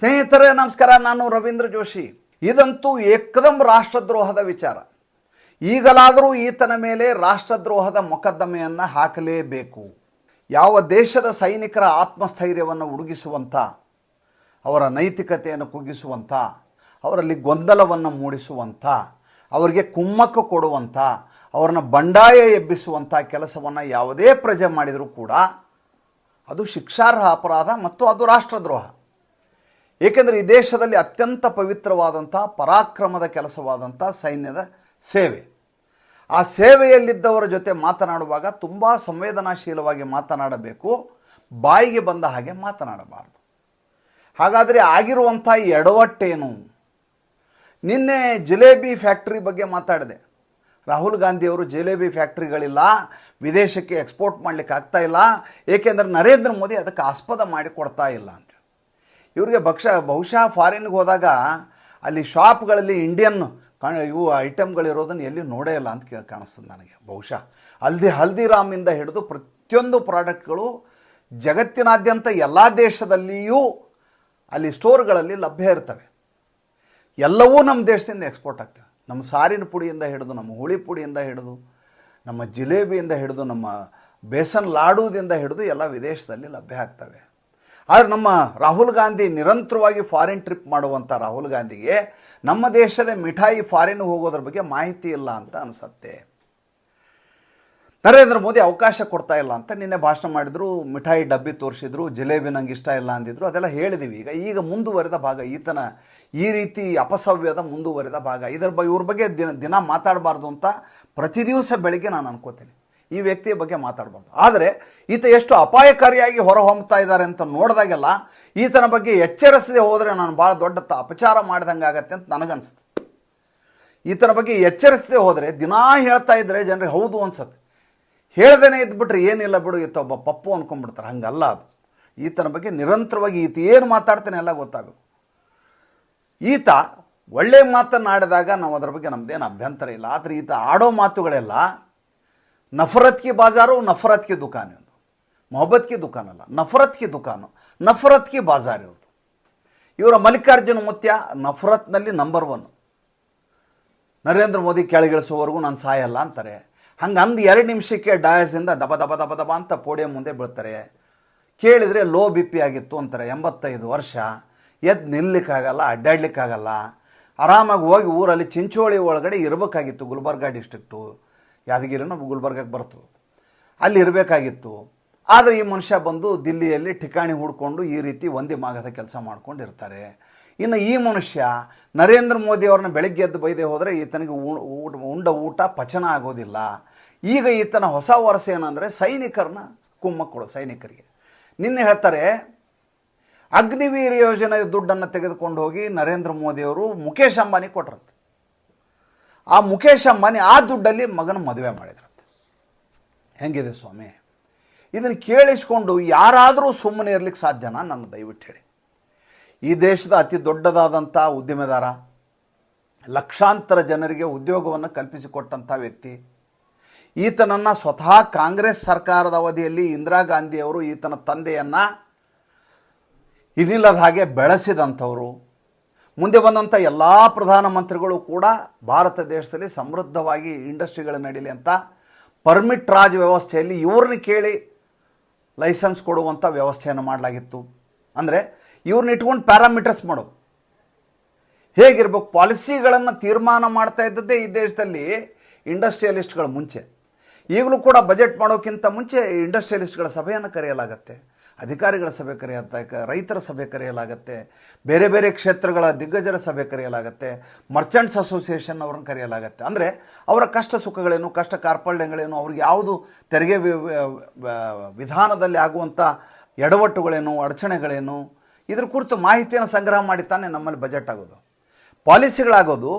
ಸ್ನೇಹಿತರೇ, ನಮಸ್ಕಾರ. ನಾನು ರವೀಂದ್ರ ಜೋಶಿ. ಇದಂತೂ ಏಕದಂ ರಾಷ್ಟ್ರದ್ರೋಹದ ವಿಚಾರ. ಈಗಲಾದರೂ ಈತನ ಮೇಲೆ ರಾಷ್ಟ್ರದ್ರೋಹದ ಮೊಕದ್ದಮೆಯನ್ನು ಹಾಕಲೇಬೇಕು. ಯಾವ ದೇಶದ ಸೈನಿಕರ ಆತ್ಮಸ್ಥೈರ್ಯವನ್ನು ಉಡುಗಿಸುವಂಥ, ಅವರ ನೈತಿಕತೆಯನ್ನು ಕುಗ್ಗಿಸುವಂಥ, ಅವರಲ್ಲಿ ಗೊಂದಲವನ್ನು ಮೂಡಿಸುವಂಥ, ಅವರಿಗೆ ಕುಮ್ಮಕ್ಕು ಕೊಡುವಂಥ, ಅವರನ್ನು ಬಂಡಾಯ ಎಬ್ಬಿಸುವಂಥ ಕೆಲಸವನ್ನು ಯಾವುದೇ ಪ್ರಜೆ ಮಾಡಿದರೂ ಕೂಡ ಅದು ಶಿಕ್ಷಾರ್ಹ ಅಪರಾಧ ಮತ್ತು ಅದು ರಾಷ್ಟ್ರದ್ರೋಹ. ಏಕೆಂದರೆ ಈ ದೇಶದಲ್ಲಿ ಅತ್ಯಂತ ಪವಿತ್ರವಾದಂಥ, ಪರಾಕ್ರಮದ ಕೆಲಸವಾದಂಥ ಸೈನ್ಯದ ಸೇವೆ. ಆ ಸೇವೆಯಲ್ಲಿದ್ದವರ ಜೊತೆ ಮಾತನಾಡುವಾಗ ತುಂಬ ಸಂವೇದನಾಶೀಲವಾಗಿ ಮಾತನಾಡಬೇಕು, ಬಾಯಿಗೆ ಬಂದ ಹಾಗೆ ಮಾತನಾಡಬಾರದು. ಹಾಗಾದರೆ ಆಗಿರುವಂಥ ಎಡವಟ್ಟೇನು? ನಿನ್ನೆ ಜಿಲೇಬಿ ಫ್ಯಾಕ್ಟ್ರಿ ಬಗ್ಗೆ ಮಾತಾಡಿದೆ. ರಾಹುಲ್ ಗಾಂಧಿಯವರು ಜಿಲೇಬಿ ಫ್ಯಾಕ್ಟ್ರಿಗಳಿಲ್ಲ, ವಿದೇಶಕ್ಕೆ ಎಕ್ಸ್ಪೋರ್ಟ್ ಮಾಡಲಿಕ್ಕೆ ಆಗ್ತಾ ಇಲ್ಲ, ಏಕೆಂದರೆ ನರೇಂದ್ರ ಮೋದಿ ಅದಕ್ಕೆ ಆಸ್ಪದ ಮಾಡಿಕೊಡ್ತಾ ಇಲ್ಲ ಅಂತ. ಇವರಿಗೆ ಭಕ್ಷ ಬಹುಶಃ ಫಾರಿನ್ಗೆ ಹೋದಾಗ ಅಲ್ಲಿ ಶಾಪ್ಗಳಲ್ಲಿ ಇಂಡಿಯನ್ ಕಾಣ, ಇವು ಐಟಮ್ಗಳಿರೋದನ್ನು ಎಲ್ಲಿ ನೋಡೇ ಇಲ್ಲ ಅಂತ ಕೇಳಿ ಕಾಣಿಸ್ತದೆ ನನಗೆ, ಬಹುಶಃ. ಹಲ್ದಿ ಹಲ್ದಿರಾಮಿಂದ ಹಿಡಿದು ಪ್ರತಿಯೊಂದು ಪ್ರಾಡಕ್ಟ್ಗಳು ಜಗತ್ತಿನಾದ್ಯಂತ ಎಲ್ಲ ದೇಶದಲ್ಲಿಯೂ ಅಲ್ಲಿ ಸ್ಟೋರ್ಗಳಲ್ಲಿ ಲಭ್ಯ ಇರ್ತವೆ. ಎಲ್ಲವೂ ನಮ್ಮ ದೇಶದಿಂದ ಎಕ್ಸ್ಪೋರ್ಟ್ ಆಗ್ತವೆ. ನಮ್ಮ ಸಾರಿನ ಪುಡಿಯಿಂದ ಹಿಡಿದು, ನಮ್ಮ ಹುಳಿ ಪುಡಿಯಿಂದ ಹಿಡಿದು, ನಮ್ಮ ಜಿಲೇಬಿಯಿಂದ ಹಿಡಿದು, ನಮ್ಮ ಬೇಸನ್ ಲಾಡುವುದಿಂದ ಹಿಡಿದು ಎಲ್ಲ ವಿದೇಶದಲ್ಲಿ ಲಭ್ಯ ಆಗ್ತವೆ. ಆದರೆ ನಮ್ಮ ರಾಹುಲ್ ಗಾಂಧಿ ನಿರಂತರವಾಗಿ ಫಾರಿನ್ ಟ್ರಿಪ್ ಮಾಡುವಂಥ ರಾಹುಲ್ ಗಾಂಧಿಗೆ ನಮ್ಮ ದೇಶದ ಮಿಠಾಯಿ ಫಾರಿನ್ ಹೋಗೋದ್ರ ಬಗ್ಗೆ ಮಾಹಿತಿ ಇಲ್ಲ ಅಂತ ಅನಿಸುತ್ತೆ. ನರೇಂದ್ರ ಮೋದಿ ಅವಕಾಶ ಕೊಡ್ತಾ ಇಲ್ಲ ಅಂತ ನಿನ್ನೆ ಭಾಷಣ ಮಾಡಿದ್ರು, ಮಿಠಾಯಿ ಡಬ್ಬಿ ತೋರಿಸಿದ್ರು, ಜಿಲೇಬಿ ನಂಗೆ ಇಷ್ಟ ಇಲ್ಲ ಅಂದಿದ್ರು, ಅದೆಲ್ಲ ಹೇಳಿದೀವಿ. ಈಗ ಈಗ ಮುಂದುವರೆದ ಭಾಗ, ಈತನ ಈ ರೀತಿ ಅಪಸವ್ಯದ ಮುಂದುವರೆದ ಭಾಗ. ಇದರ ಬಗ್ಗೆ ಇವ್ರ ಬಗ್ಗೆ ದಿನ ದಿನ ಮಾತಾಡಬಾರ್ದು ಅಂತ ಪ್ರತಿ ದಿವಸ ಬೆಳಿಗ್ಗೆ ನಾನು ಅನ್ಕೋತೀನಿ. ಈ ವ್ಯಕ್ತಿಯ ಬಗ್ಗೆ ಮಾತಾಡಬಾರ್ದು. ಆದರೆ ಈತ ಎಷ್ಟು ಅಪಾಯಕಾರಿಯಾಗಿ ಹೊರಹೊಮ್ಮತಾ ಇದ್ದಾರೆ ಅಂತ ನೋಡಿದಾಗೆಲ್ಲ ಈತನ ಬಗ್ಗೆ ಎಚ್ಚರಿಸದೆ ಹೋದರೆ ನಾನು ಭಾಳ ದೊಡ್ಡ ತ- ಅಪಚಾರ ಮಾಡಿದಂಗೆ ಆಗತ್ತೆ ಅಂತ ನನಗನ್ಸುತ್ತೆ. ಈತನ ಬಗ್ಗೆ ಎಚ್ಚರಿಸದೆ ಹೋದರೆ ದಿನಾ ಹೇಳ್ತಾ ಇದ್ರೆ ಜನರಿಗೆ ಹೌದು ಅನ್ಸತ್ತೆ. ಹೇಳ್ದೇನೆ ಇದ್ಬಿಟ್ರೆ ಏನಿಲ್ಲ ಬಿಡು, ಈತ ಒಬ್ಬ ಪಪ್ಪು ಅನ್ಕೊಂಡ್ಬಿಡ್ತಾರೆ. ಹಂಗಲ್ಲ ಅದು. ಈತನ ಬಗ್ಗೆ ನಿರಂತರವಾಗಿ ಈತ ಏನು ಮಾತಾಡ್ತಾನೆ ಎಲ್ಲ ಗೊತ್ತಾಗಬೇಕು ಈತ ಒಳ್ಳೆ ಮಾತನ್ನಾಡಿದಾಗ ನಾವು ಅದರ ಬಗ್ಗೆ ನಮ್ಮದೇನು ಅಭ್ಯಂತರ ಇಲ್ಲ. ಆದರೆ ಈತ ಆಡೋ ಮಾತುಗಳೆಲ್ಲ ನಫರತ್ ಕಿ ಬಾಜಾರು ನಫರತ್ ಕಿ ದುಕಾನ್ ಇದು ಮೊಹಬ್ಬತ್ ಕಿ ದುಕಾನ್ ಅಲ್ಲ ನಫರತ್ ಕಿ ದುಕಾನು. ನಫರತ್ ಕಿ ಬಾಜಾರ್ ಇವರ ಮಲ್ಲಿಕಾರ್ಜುನ ಮುತ್ಯ ನಫರತ್ನಲ್ಲಿ ನಂಬರ್ ಒನ್ ನರೇಂದ್ರ ಮೋದಿ ಕೆಳಗಿಳಿಸುವವರೆಗೂ ನಾನು ಸಾಯಲ್ಲ ಅಂತಾರೆ. ಹಂಗೆ ಅಂದು ಎರಡು ನಿಮಿಷಕ್ಕೆ ಡಯಸಿಂದ ದಬ ದಬ ದಬ ದಬ ಅಂತ ಪೋಡಿಯಂ ಮುಂದೆ ಬೀಳ್ತಾರೆ. ಕೇಳಿದರೆ ಲೋ ಬಿ ಪಿ ಆಗಿತ್ತು ಅಂತಾರೆ, ಎಂಬತ್ತೈದು ವರ್ಷ. ಎದ್ದು ನಿಲ್ಲಕ್ಕಾಗಲ್ಲ, ಅಡ್ಡಾಡ್ಲಿಕ್ಕಾಗಲ್ಲ. ಆರಾಮಾಗಿ ಹೋಗಿ ಊರಲ್ಲಿ ಚಿಂಚೋಳಿ ಒಳಗಡೆ ಇರಬೇಕಾಗಿತ್ತು ಗುಲ್ಬರ್ಗ ಡಿಸ್ಟ್ರಿಕ್ಟು ಯಾದಗಿರಿನೂ ಗುಲ್ಬರ್ಗಕ್ಕೆ ಬರ್ತದೆ. ಅಲ್ಲಿ ಇರಬೇಕಾಗಿತ್ತು. ಆದರೆ ಈ ಮನುಷ್ಯ ಬಂದು ದಿಲ್ಲಿಯಲ್ಲಿ ಠಿಕಾಣಿ ಹುಡ್ಕೊಂಡು ಈ ರೀತಿ ಒಂದೇ ಮಾಗದ ಕೆಲಸ ಮಾಡ್ಕೊಂಡಿರ್ತಾರೆ. ಇನ್ನು ಈ ಮನುಷ್ಯ ನರೇಂದ್ರ ಮೋದಿ ಅವ್ರನ್ನ ಬೆಳಗ್ಗೆ ಎದ್ದು ಬೈದೇ ಹೋದರೆ ಈತನಿಗೆ ಉಂಡ ಊಟ ಪಚನ ಆಗೋದಿಲ್ಲ. ಈಗ ಈತನ ಹೊಸ ವರಸ ಏನಂದರೆ ಸೈನಿಕರನ್ನ ಕುಮ್ಮಕ್ಕಳು ಸೈನಿಕರಿಗೆ. ನಿನ್ನೆ ಹೇಳ್ತಾರೆ, ಅಗ್ನಿವೀರ್ ಯೋಜನೆ ದುಡ್ಡನ್ನು ತೆಗೆದುಕೊಂಡು ಹೋಗಿ ನರೇಂದ್ರ ಮೋದಿಯವರು ಮುಖೇಶ್ ಅಂಬಾನಿ ಕೊಟ್ರಂತೆ. ಆ ಮುಖೇಶ್ ಅಂಬಾನಿ ಆ ದುಡ್ಡಲ್ಲಿ ಮಗನ ಮದುವೆ ಮಾಡಿದ್ರಂತೆ ಹೆಂಗಿದೆ ಸ್ವಾಮಿ? ಇದನ್ನು ಕೇಳಿಸ್ಕೊಂಡು ಯಾರಾದರೂ ಸುಮ್ಮನೆ ಇರ್ಲಿಕ್ಕೆ ಸಾಧ್ಯನಾ? ನನ್ನ ದಯವಿಟ್ಟು ಹೇಳಿ. ಈ ದೇಶದ ಅತಿ ದೊಡ್ಡದಾದಂಥ ಉದ್ಯಮೆದಾರ, ಲಕ್ಷಾಂತರ ಜನರಿಗೆ ಉದ್ಯೋಗವನ್ನು ಕಲ್ಪಿಸಿಕೊಟ್ಟಂಥ ವ್ಯಕ್ತಿ, ಈತನನ್ನು ಸ್ವತಃ ಕಾಂಗ್ರೆಸ್ ಸರ್ಕಾರದ ಅವಧಿಯಲ್ಲಿ ಇಂದಿರಾ ಗಾಂಧಿಯವರು ಈತನ ತಂದೆಯನ್ನು ಇದಿಲ್ಲದ ಹಾಗೆ ಬೆಳೆಸಿದಂಥವರು ಮುಂದೆ ಬಂದಂಥ ಎಲ್ಲ ಪ್ರಧಾನಮಂತ್ರಿಗಳು ಕೂಡ ಭಾರತ ದೇಶದಲ್ಲಿ ಸಮೃದ್ಧವಾಗಿ ಇಂಡಸ್ಟ್ರಿಗಳು ನಡೀಲಿ ಅಂತ ಪರ್ಮಿಟ್ ರಾಜ್ ವ್ಯವಸ್ಥೆಯಲ್ಲಿ ಇವ್ರನ್ನ ಕೇಳಿ ಲೈಸೆನ್ಸ್ ಕೊಡುವಂಥ ವ್ಯವಸ್ಥೆಯನ್ನು ಮಾಡಲಾಗಿತ್ತು. ಅಂದರೆ ಇವ್ರನ್ನ ಇಟ್ಕೊಂಡು ಪ್ಯಾರಾಮೀಟರ್ಸ್ ಮಾಡೋದು ಹೇಗಿರ್ಬೇಕು? ಪಾಲಿಸಿಗಳನ್ನು ತೀರ್ಮಾನ ಮಾಡ್ತಾ ಇದ್ದದ್ದೇ ಈ ದೇಶದಲ್ಲಿ ಇಂಡಸ್ಟ್ರಿಯಲಿಸ್ಟ್ಗಳ ಮುಂಚೆ. ಈಗಲೂ ಕೂಡ ಬಜೆಟ್ ಮಾಡೋಕ್ಕಿಂತ ಮುಂಚೆ ಇಂಡಸ್ಟ್ರಿಯಲಿಸ್ಟ್ಗಳ ಸಭೆಯನ್ನು ಕರೆಯಲಾಗತ್ತೆ. ಅಧಿಕಾರಿಗಳ ಸಭೆ ಕರೆಯಂತ ರೈತರ ಸಭೆ ಕರೆಯಲಾಗತ್ತೆ, ಬೇರೆ ಬೇರೆ ಕ್ಷೇತ್ರಗಳ ದಿಗ್ಗಜರ ಸಭೆ ಕರೆಯಲಾಗುತ್ತೆ ಮರ್ಚೆಂಟ್ಸ್ ಅಸೋಸಿಯೇಷನ್ ಅವ್ರನ್ನ ಕರೆಯಲಾಗತ್ತೆ. ಅಂದರೆ ಅವರ ಕಷ್ಟ ಸುಖಗಳೇನು, ಕಷ್ಟ ಕಾರ್ಪಣ್ಯಗಳೇನು ಅವ್ರಿಗೆ ಯಾವುದು ತೆರಿಗೆ ವಿಧಾನದಲ್ಲಿ ಆಗುವಂಥ ಎಡವಟ್ಟುಗಳೇನು, ಅಡಚಣೆಗಳೇನು, ಇದ್ರ ಕುರಿತು ಮಾಹಿತಿಯನ್ನು ಸಂಗ್ರಹ ಮಾಡಿ ತಾನೇ ನಮ್ಮಲ್ಲಿ ಬಜೆಟ್ ಆಗೋದು. ಪಾಲಿಸಿಗಳಾಗೋದು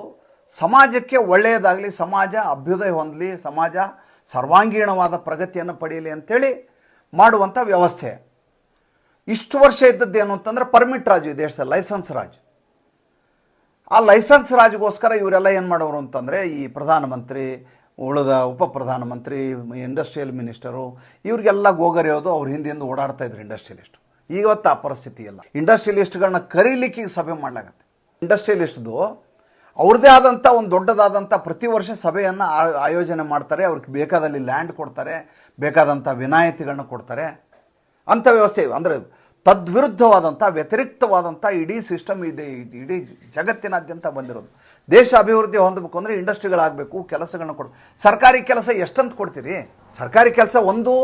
ಸಮಾಜಕ್ಕೆ ಒಳ್ಳೆಯದಾಗಲಿ, ಸಮಾಜ ಅಭ್ಯುದಯ ಹೊಂದಲಿ, ಸಮಾಜ ಸರ್ವಾಂಗೀಣವಾದ ಪ್ರಗತಿಯನ್ನು ಪಡೆಯಲಿ ಅಂಥೇಳಿ ಮಾಡುವಂಥ ವ್ಯವಸ್ಥೆ. ಇಷ್ಟು ವರ್ಷ ಇದ್ದದ್ದು ಏನು ಅಂತಂದ್ರೆ ಪರ್ಮಿಟ್ ರಾಜು ಈ ದೇಶದಲ್ಲಿ ಲೈಸೆನ್ಸ್ ರಾಜು. ಆ ಲೈಸೆನ್ಸ್ ರಾಜ್ಗೋಸ್ಕರ ಇವರೆಲ್ಲ ಏನು ಮಾಡೋರು ಅಂತಂದರೆ ಈ ಪ್ರಧಾನಮಂತ್ರಿ, ಉಳಿದ ಉಪ ಪ್ರಧಾನಮಂತ್ರಿ ಇಂಡಸ್ಟ್ರಿಯಲ್ ಮಿನಿಸ್ಟರು ಇವ್ರಿಗೆಲ್ಲ ಗೋಗರಿಯೋದು ಅವ್ರ ಹಿಂದಿಂದ ಓಡಾಡ್ತಾ ಇದ್ರು ಇಂಡಸ್ಟ್ರಿಯಲಿಸ್ಟು ಇವತ್ತು ಆ ಪರಿಸ್ಥಿತಿ ಇಲ್ಲ. ಇಂಡಸ್ಟ್ರಿಯಲಿಸ್ಟ್ಗಳನ್ನ ಕರೀಲಿಕ್ಕೆ ಸಭೆ ಮಾಡಲಾಗತ್ತೆ. ಇಂಡಸ್ಟ್ರಿಯಲಿಸ್ಟ್ದು ಅವ್ರದ್ದೇ ಆದಂಥ ಒಂದು ದೊಡ್ಡದಾದಂಥ ಪ್ರತಿ ವರ್ಷ ಸಭೆಯನ್ನು ಆಯೋಜನೆ ಮಾಡ್ತಾರೆ. ಅವ್ರಿಗೆ ಬೇಕಾದಲ್ಲಿ ಲ್ಯಾಂಡ್ ಕೊಡ್ತಾರೆ ಬೇಕಾದಂಥ ವಿನಾಯಿತಿಗಳನ್ನ ಕೊಡ್ತಾರೆ. ಅಂಥ ವ್ಯವಸ್ಥೆ ಅಂದರೆ ತದ್ವಿರುದ್ಧವಾದಂಥ, ವ್ಯತಿರಿಕ್ತವಾದಂಥ ಇಡೀ ಸಿಸ್ಟಮ್ ಇದೆ, ಇಡೀ ಜಗತ್ತಿನಾದ್ಯಂತ ಬಂದಿರೋದು. ದೇಶ ಅಭಿವೃದ್ಧಿ ಹೊಂದಬೇಕು ಅಂದರೆ ಇಂಡಸ್ಟ್ರಿಗಳಾಗಬೇಕು, ಕೆಲಸಗಳನ್ನ ಕೊಡ ಸರ್ಕಾರಿ ಕೆಲಸ ಎಷ್ಟಂತ ಕೊಡ್ತೀರಿ? ಸರ್ಕಾರಿ ಕೆಲಸ ಒಂದು,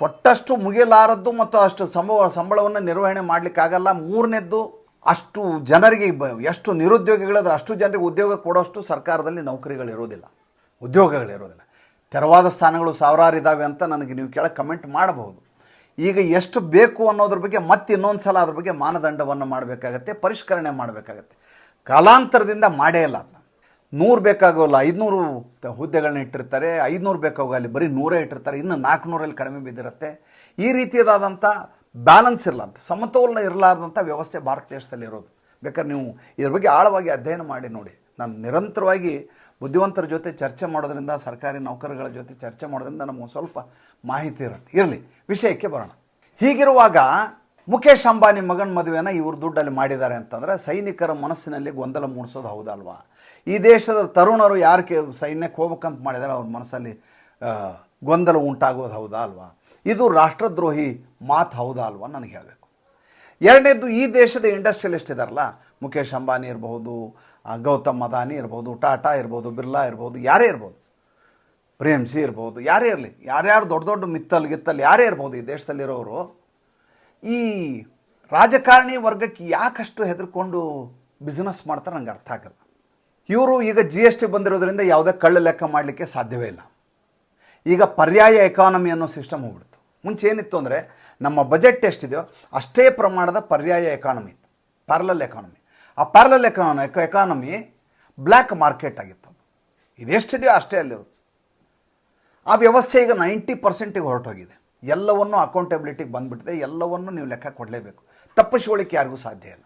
ಕೊಟ್ಟಷ್ಟು ಮುಗಿಯಲಾರದ್ದು ಮತ್ತು ಅಷ್ಟು ಸಂಭವ ಸಂಬಳವನ್ನು ನಿರ್ವಹಣೆ ಮಾಡಲಿಕ್ಕಾಗಲ್ಲ ಮೂರನೇದ್ದು, ಅಷ್ಟು ಜನರಿಗೆ ಎಷ್ಟು ನಿರುದ್ಯೋಗಿಗಳಾದ್ರೆ ಅಷ್ಟು ಜನರಿಗೆ ಉದ್ಯೋಗ ಕೊಡೋಷ್ಟು ಸರ್ಕಾರದಲ್ಲಿ ನೌಕರಿಗಳಿರೋದಿಲ್ಲ ಉದ್ಯೋಗಗಳಿರೋದಿಲ್ಲ ತೆರವಾದ ಸ್ಥಾನಗಳು ಸಾವಿರಾರು ಇದ್ದಾವೆ ಅಂತ ನನಗೆ ನೀವು ಕೆಳಗೆ ಕಮೆಂಟ್ ಮಾಡಬಹುದು. ಈಗ ಎಷ್ಟು ಬೇಕು ಅನ್ನೋದ್ರ ಬಗ್ಗೆ ಮತ್ತೆ ಇನ್ನೊಂದು ಸಲ ಅದ್ರ ಬಗ್ಗೆ ಮಾನದಂಡವನ್ನು ಮಾಡಬೇಕಾಗತ್ತೆ, ಪರಿಷ್ಕರಣೆ ಮಾಡಬೇಕಾಗತ್ತೆ. ಕಾಲಾಂತರದಿಂದ ಮಾಡೇ ಇಲ್ಲ ಅದನ್ನ ನೂರು ಬೇಕಾಗೋಲ್ಲ, ಐದುನೂರು ಹುದ್ದೆಗಳನ್ನ ಇಟ್ಟಿರ್ತಾರೆ, ಐದುನೂರು ಬೇಕಾಗೋ ಅಲ್ಲಿ ಬರೀ ನೂರೇ ಇಟ್ಟಿರ್ತಾರೆ, ಇನ್ನು ನಾಲ್ಕುನೂರಲ್ಲಿ ಕಡಿಮೆ ಬಿದ್ದಿರುತ್ತೆ. ಈ ರೀತಿಯಾದಂಥ ಬ್ಯಾಲೆನ್ಸ್ ಇರಲ್ಲ ಸಮತೋಲನ ಇರಲಾರ್ದಂಥ ವ್ಯವಸ್ಥೆ ಭಾರತ ದೇಶದಲ್ಲಿ ಇರೋದು ಬೇಕಾದ್ರೆ ನೀವು ಇದ್ರ ಬಗ್ಗೆ ಆಳವಾಗಿ ಅಧ್ಯಯನ ಮಾಡಿ ನೋಡಿ. ನಾನು ನಿರಂತರವಾಗಿ ಬುದ್ಧಿವಂತರ ಜೊತೆ ಚರ್ಚೆ ಮಾಡೋದ್ರಿಂದ, ಸರ್ಕಾರಿ ನೌಕರಗಳ ಜೊತೆ ಚರ್ಚೆ ಮಾಡೋದ್ರಿಂದ ನಮಗೆ ಸ್ವಲ್ಪ ಮಾಹಿತಿ ಇರುತ್ತೆ. ಇರಲಿ, ವಿಷಯಕ್ಕೆ ಬರೋಣ. ಹೀಗಿರುವಾಗ ಮುಖೇಶ್ ಅಂಬಾನಿ ಮಗನ ಮದುವೆನ ಇವರು ದುಡ್ಡಲ್ಲಿ ಮಾಡಿದ್ದಾರೆ ಅಂತಂದರೆ ಸೈನಿಕರ ಮನಸ್ಸಿನಲ್ಲಿ ಗೊಂದಲ ಮೂಡಿಸೋದು ಹೌದಲ್ವಾ? ಈ ದೇಶದ ತರುಣರು ಯಾರು ಸೈನ್ಯಕ್ಕೆ ಹೋಗ್ಬೇಕಂತ ಮಾಡಿದರೆ ಅವ್ರ ಮನಸ್ಸಲ್ಲಿ ಗೊಂದಲ ಉಂಟಾಗೋದು ಹೌದಾ ಅಲ್ವಾ? ಇದು ರಾಷ್ಟ್ರದ್ರೋಹಿ ಮಾತು ಹೌದಾ ಅಲ್ವಾ ನನಗೆ ಹೇಳಬೇಕು. ಎರಡನೇದು ಈ ದೇಶದ ಇಂಡಸ್ಟ್ರಿಯಲಿಸ್ಟ್ ಇದಾರಲ್ಲ, ಮುಖೇಶ್ ಅಂಬಾನಿ ಇರಬಹುದು ಗೌತಮ್ ಅದಾನಿ ಇರ್ಬೋದು, ಟಾಟಾ ಇರ್ಬೋದು, ಬಿರ್ಲಾ ಇರ್ಬೋದು, ಯಾರೇ ಇರ್ಬೋದು. ಪ್ರೇಮ್ಸಿ ಇರ್ಬೋದು, ಯಾರೇ ಇರಲಿ, ಯಾರ್ಯಾರು ದೊಡ್ಡ ದೊಡ್ಡ ಮಿತ್ತಲ್ ಗಿತ್ತಲ್ ಯಾರೇ ಇರ್ಬೋದು ಈ ದೇಶದಲ್ಲಿರೋರು, ಈ ರಾಜಕಾರಣಿ ವರ್ಗಕ್ಕೆ ಯಾಕಷ್ಟು ಹೆದರ್ಕೊಂಡು ಬಿಸ್ನೆಸ್ ಮಾಡ್ತಾರೆ ನಂಗೆ ಅರ್ಥ ಆಗಲ್ಲ. ಇವರು ಈಗ ಜಿ ಎಸ್ ಟಿ ಬಂದಿರೋದ್ರಿಂದ ಯಾವುದೇ ಕಳ್ಳ ಲೆಕ್ಕ ಮಾಡಲಿಕ್ಕೆ ಸಾಧ್ಯವೇ ಇಲ್ಲ. ಈಗ ಪರ್ಯಾಯ ಎಕಾನಮಿ ಅನ್ನೋ ಸಿಸ್ಟಮ್ ಹೋಗ್ಬಿಡ್ತು. ಮುಂಚೆ ಏನಿತ್ತು ಅಂದರೆ, ನಮ್ಮ ಬಜೆಟ್ ಎಷ್ಟಿದೆಯೋ ಅಷ್ಟೇ ಪ್ರಮಾಣದ ಪರ್ಯಾಯ ಎಕಾನಮಿ ಇತ್ತು. ಪ್ಯಾರಲಲ್ ಎಕಾನಮಿ ಆ ಪ್ಯಾರಲಲ್ ಎಕಾನ ಎಕಾನಮಿ ಬ್ಲ್ಯಾಕ್ ಮಾರ್ಕೆಟ್ ಆಗಿತ್ತು. ಇದೆಷ್ಟಿದೆಯೋ ಅಷ್ಟೇ ಅಲ್ಲಿರುತ್ತೆ ಆ ವ್ಯವಸ್ಥೆ ಈಗ ನೈಂಟಿ ಪರ್ಸೆಂಟಿಗೆ ಹೊರಟೋಗಿದೆ. ಎಲ್ಲವನ್ನೂ ಅಕೌಂಟೆಬಿಲಿಟಿಗೆ ಬಂದುಬಿಟ್ಟಿದೆ. ಎಲ್ಲವನ್ನೂ ನೀವು ಲೆಕ್ಕ ಕೊಡಲೇಬೇಕು. ತಪ್ಪಿಸ್ಕೊಳ್ಳಿಕ್ಕೆ ಯಾರಿಗೂ ಸಾಧ್ಯ ಇಲ್ಲ.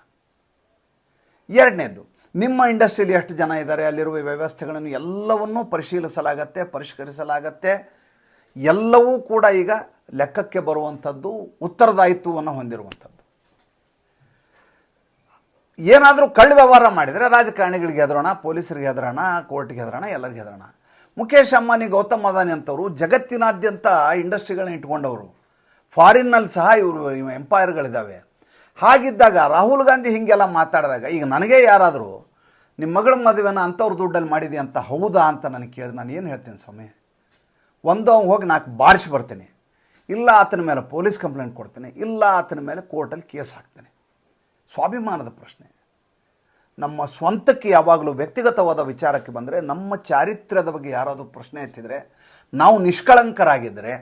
ಎರಡನೇದು, ನಿಮ್ಮ ಇಂಡಸ್ಟ್ರಿಯಲ್ಲಿ ಎಷ್ಟು ಜನ ಇದ್ದಾರೆ, ಅಲ್ಲಿರುವ ವ್ಯವಸ್ಥೆಗಳನ್ನು ಎಲ್ಲವನ್ನೂ ಪರಿಶೀಲಿಸಲಾಗತ್ತೆ, ಪರಿಷ್ಕರಿಸಲಾಗತ್ತೆ. ಎಲ್ಲವೂ ಕೂಡ ಈಗ ಲೆಕ್ಕಕ್ಕೆ ಬರುವಂಥದ್ದು, ಉತ್ತರದಾಯಿತ್ವವನ್ನು ಹೊಂದಿರುವಂಥದ್ದು. ಏನಾದರೂ ಕಳ್ಳ ವ್ಯವಹಾರ ಮಾಡಿದರೆ ರಾಜಕಾರಣಿಗಳಿಗೆ ಹೆದರೋಣ, ಪೊಲೀಸರಿಗೆ ಹೆದರೋಣ, ಕೋರ್ಟ್ಗೆ ಹೆದರೋಣ, ಎಲ್ಲರಿಗೆ ಹೆದರೋಣ. ಮುಖೇಶ್ ಅಂಬಾನಿ, ಗೌತಮ್ ಅದಾನಿ ಅಂತವರು ಜಗತ್ತಿನಾದ್ಯಂತ ಇಂಡಸ್ಟ್ರಿಗಳನ್ನ ಇಟ್ಕೊಂಡವರು. ಫಾರಿನ್ನಲ್ಲಿ ಸಹ ಇವರು ಎಂಪೈರ್ಗಳಿದ್ದಾವೆ ಹಾಗಿದ್ದಾಗ ರಾಹುಲ್ ಗಾಂಧಿ ಹೀಗೆಲ್ಲ ಮಾತಾಡಿದಾಗ, ಈಗ ನನಗೆ ಯಾರಾದರೂ ನಿಮ್ಮ ಮಗಳ ಮದುವೆನ ಅಂಥವ್ರ ದುಡ್ಡಲ್ಲಿ ಮಾಡಿದೆ ಅಂತ ಹೌದಾ ಅಂತ ನನಗೆ ಕೇಳಿದ್ರೆ ನಾನು ಏನು ಹೇಳ್ತೀನಿ ಸ್ವಾಮಿ? ಒಂದು ಹೋಗಿ ನಾಲ್ಕು ಬಾರಿಸಿ ಬರ್ತೀನಿ. ಇಲ್ಲ ಆತನ ಮೇಲೆ ಪೊಲೀಸ್ ಕಂಪ್ಲೇಂಟ್ ಕೊಡ್ತೀನಿ. ಇಲ್ಲ ಆತನ ಮೇಲೆ ಕೋರ್ಟಲ್ಲಿ ಕೇಸ್ ಹಾಕ್ತೇನೆ. ಸ್ವಾಭಿಮಾನದ ಪ್ರಶ್ನೆ. ನಮ್ಮ ಸ್ವಂತಕ್ಕೆ ಯಾವಾಗಲೂ ವ್ಯಕ್ತಿಗತವಾದ ವಿಚಾರಕ್ಕೆ ಬಂದರೆ, ನಮ್ಮ ಚಾರಿತ್ರ್ಯದ ಬಗ್ಗೆ ಯಾರಾದರೂ ಪ್ರಶ್ನೆ ಎತ್ತಿದರೆ, ನಾವು ನಿಷ್ಕಳಂಕರಾಗಿದ್ದರೆ,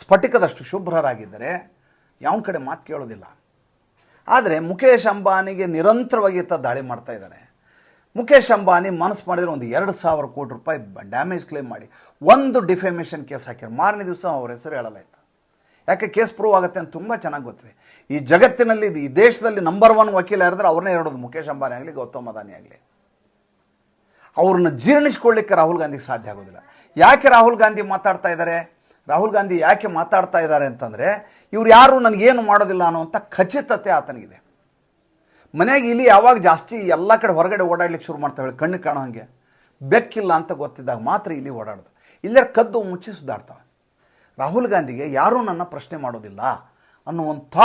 ಸ್ಫಟಿಕದಷ್ಟು ಶುಭ್ರರಾಗಿದ್ದರೆ ಯಾವ ಕಡೆ ಮಾತು ಕೇಳೋದಿಲ್ಲ. ಆದರೆ ಮುಖೇಶ್ ಅಂಬಾನಿಗೆ ನಿರಂತರವಾಗಿ ಇತ್ತ ದಾಳಿ ಮಾಡ್ತಾ ಇದ್ದಾರೆ ಮುಖೇಶ್ ಅಂಬಾನಿ ಮನಸ್ಸು ಮಾಡಿದರೆ ಒಂದು ಎರಡು ಸಾವಿರ ಕೋಟಿ ರೂಪಾಯಿ ಡ್ಯಾಮೇಜ್ ಕ್ಲೇಮ್ ಮಾಡಿ, ಒಂದು ಡಿಫೆಮೇಷನ್ ಕೇಸ್ ಹಾಕ್ಯಾರ. ಮಾರನೇ ದಿವಸ ಅವ್ರ ಹೆಸರು ಹೇಳಲ್ಲ ಆಯ್ತು ಯಾಕೆ ಕೇಸ್ ಪ್ರೂವ್ ಆಗುತ್ತೆ ಅಂತ ತುಂಬ ಚೆನ್ನಾಗಿ ಗೊತ್ತಿದೆ. ಈ ಜಗತ್ತಿನಲ್ಲಿ ಈ ದೇಶದಲ್ಲಿ ನಂಬರ್ ಒನ್ ವಕೀಲ ಯಾರಿದ್ರೆ ಅವ್ರನ್ನೇ ಹೇಳೋದು ಮುಖೇಶ್ ಅಂಬಾನಿ ಆಗಲಿ, ಗೌತಮ್ ಅದಾನಿ ಆಗಲಿ. ಅವ್ರನ್ನ ಜೀರ್ಣಿಸ್ಕೊಳ್ಳಿಕ್ಕೆ ರಾಹುಲ್ ಗಾಂಧಿಗೆ ಸಾಧ್ಯ ಆಗೋದಿಲ್ಲ. ಯಾಕೆ ರಾಹುಲ್ ಗಾಂಧಿ ಮಾತಾಡ್ತಾ ಇದ್ದಾರೆ ರಾಹುಲ್ ಗಾಂಧಿ ಯಾಕೆ ಮಾತಾಡ್ತಾ ಇದ್ದಾರೆ ಅಂತಂದರೆ, ಇವ್ರು ಯಾರು, ನನಗೇನು ಮಾಡೋದಿಲ್ಲ ಅನ್ನೋಂಥ ಖಚಿತತೆ ಆತನಿಗಿದೆ. ಮನೆಯಾಗ ಇಲ್ಲಿ ಯಾವಾಗ ಜಾಸ್ತಿ ಎಲ್ಲ ಕಡೆ ಹೊರಗಡೆ ಓಡಾಡ್ಲಿಕ್ಕೆ ಶುರು ಮಾಡ್ತಾವೆ ಕಣ್ಣು ಕಾಣೋ ಹಾಗೆ. ಬೆಕ್ಕಿಲ್ಲ ಅಂತ ಗೊತ್ತಿದ್ದಾಗ ಮಾತ್ರ ಇಲ್ಲಿ ಓಡಾಡೋದು. ಇಲ್ಲೇ ಕದ್ದು ಮುಚ್ಚಿ ಸುಧಾಡ್ತಾವೆ ರಾಹುಲ್ ಗಾಂಧಿಗೆ ಯಾರೂ ನನ್ನ ಪ್ರಶ್ನೆ ಮಾಡೋದಿಲ್ಲ ಅನ್ನುವಂಥ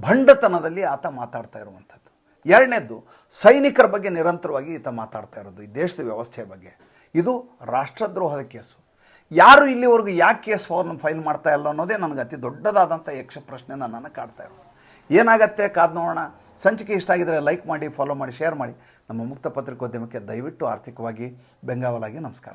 ಭಂಡತನದಲ್ಲಿ ಆತ ಮಾತಾಡ್ತಾ ಇರುವಂಥದ್ದು. ಎರಡನೇದ್ದು, ಸೈನಿಕರ ಬಗ್ಗೆ ನಿರಂತರವಾಗಿ ಈತ ಮಾತಾಡ್ತಾ ಇರೋದು ಈ ದೇಶದ ವ್ಯವಸ್ಥೆಯ ಬಗ್ಗೆ. ಇದು ರಾಷ್ಟ್ರದ್ರೋಹದ ಕೇಸು. ಯಾರು ಇಲ್ಲಿವರೆಗೂ ಯಾಕೆ ಕೇಸ್ ಫೈಲ್ ಮಾಡ್ತಾ ಇಲ್ಲ ಅನ್ನೋದೇ ನನಗೆ ಅತಿ ದೊಡ್ಡದಾದಂಥ ಯಕ್ಷ ಪ್ರಶ್ನೆ ನನ್ನನ್ನು ಕಾಡ್ತಾ ಇರೋದು. ಏನಾಗತ್ತೆ ಕಾದ್ ನೋಡೋಣ. ಸಂಚಿಕೆ ಇಷ್ಟ ಆಗಿದರೆ ಲೈಕ್ ಮಾಡಿ ಫಾಲೋ ಮಾಡಿ ಶೇರ್ ಮಾಡಿ. ನಮ್ಮ ಮುಕ್ತ ಪತ್ರಿಕೋದ್ಯಮಕ್ಕೆ ದಯವಿಟ್ಟು ಆರ್ಥಿಕವಾಗಿ ಬೆಂಗಾವಲಾಗಿ ನಮಸ್ಕಾರ.